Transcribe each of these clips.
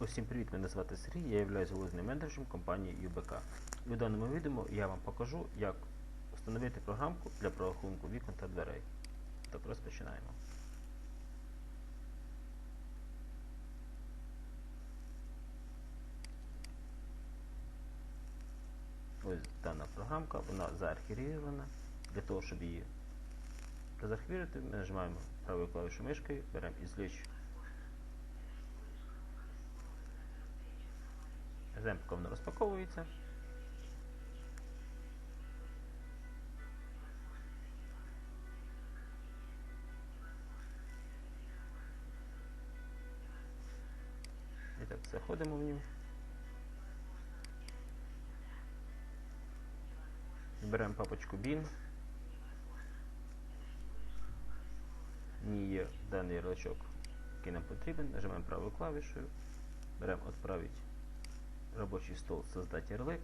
Усім привіт, мене звати Сергій, я являюсь головним менеджером компанії UBK. І у даному відео я вам покажу, як встановити програмку для прорахунку вікон та дверей. Так розпочинаємо. Ось дана програмка, вона заархівована. Для того, щоб її заархівувати, ми нажимаємо правою клавішою мишки, беремо ізліч Земка вона розпаковується. І так, заходимо в нього. Беремо папочку BIN. В є даний ярличок, який нам потрібен. Нажимаємо правою клавішою. Беремо «Отправить рабочий стол создать ярлык.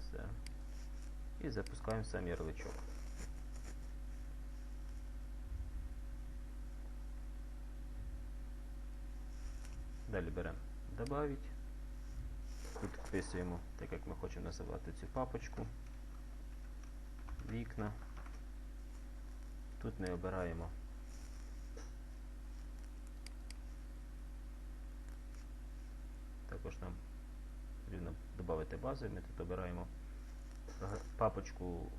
Все. І запускаємо сам ярличок. Далі беремо добавить. Тут вписуємо, так як ми хочемо називати цю папочку. Вікна. Тут ми обираємо Також нам потрібно додати бази. Ми тут обираємо папочку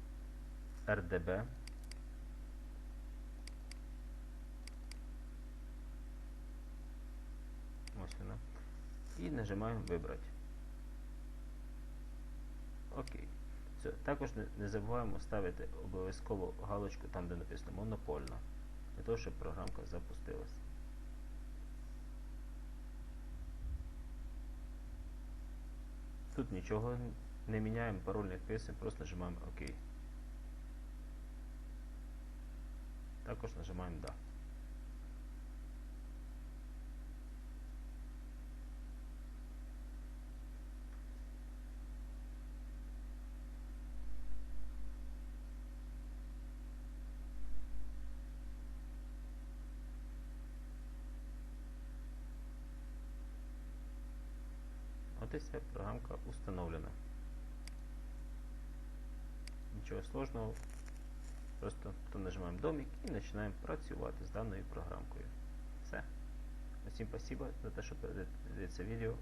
RDB. Ось вона. І нажимаємо вибрати. Окей. Все. Також не, забуваємо ставити обов'язково галочку там, де написано монопольна, для того, щоб програмка запустилась. Тут нічого не міняємо, пароль не вписуємо, просто нажимаємо ОК. Також нажимаємо Да. От програмка установлена. Нічого сложного. Просто нажимаємо домик і починаємо працювати з даною програмкою. Все. Усім спасибо за те, що передивитися відео.